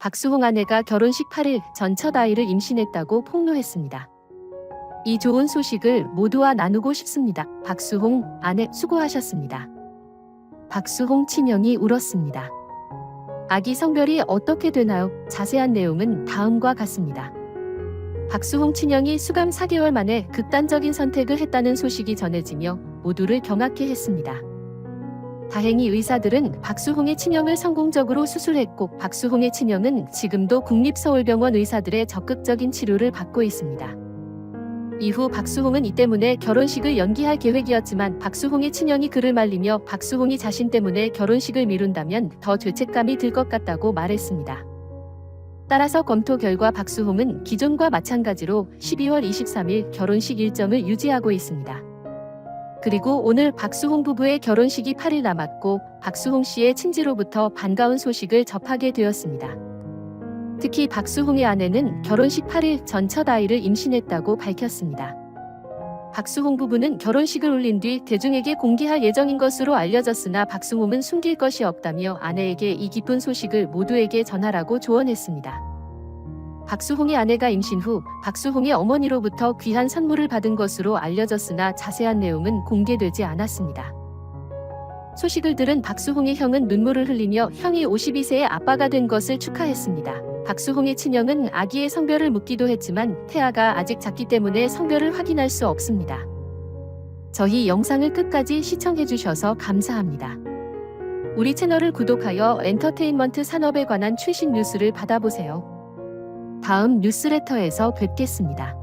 박수홍 아내가 결혼식 8일 전첫 아이를 임신했다고 폭로했습니다. 이 좋은 소식을 모두와 나누고 싶습니다. 박수홍 아내 수고하셨습니다. 박수홍 친형이 울었습니다. 아기 성별이 어떻게 되나요? 자세한 내용은 다음과 같습니다. 박수홍 친형이 수감 4개월 만에 극단적인 선택을 했다는 소식이 전해지며 모두를 경악해 했습니다. 다행히 의사들은 박수홍의 친형을 성공적으로 수술했고 박수홍의 친형은 지금도 국립서울병원 의사들의 적극적인 치료를 받고 있습니다. 이후 박수홍은 이 때문에 결혼식을 연기할 계획이었지만 박수홍의 친형이 그를 말리며 박수홍이 자신 때문에 결혼식을 미룬다면 더 죄책감이 들 것 같다고 말했습니다. 따라서 검토 결과 박수홍은 기존과 마찬가지로 12월 23일 결혼식 일정을 유지하고 있습니다. 그리고 오늘 박수홍 부부의 결혼식이 8일 남았고 박수홍 씨의 친지로부터 반가운 소식을 접하게 되었습니다. 특히 박수홍의 아내는 결혼식 8일 전 첫 아이를 임신했다고 밝혔습니다. 박수홍 부부는 결혼식을 올린 뒤 대중에게 공개할 예정인 것으로 알려졌으나 박수홍은 숨길 것이 없다며 아내에게 이 기쁜 소식을 모두에게 전하라고 조언했습니다. 박수홍의 아내가 임신 후 박수홍의 어머니로부터 귀한 선물을 받은 것으로 알려졌으나 자세한 내용은 공개되지 않았습니다. 소식을 들은 박수홍의 형은 눈물을 흘리며 형이 52세의 아빠가 된 것을 축하했습니다. 박수홍의 친형은 아기의 성별을 묻기도 했지만 태아가 아직 작기 때문에 성별을 확인할 수 없습니다. 저희 영상을 끝까지 시청해주셔서 감사합니다. 우리 채널을 구독하여 엔터테인먼트 산업에 관한 최신 뉴스를 받아보세요. 다음 뉴스레터에서 뵙겠습니다.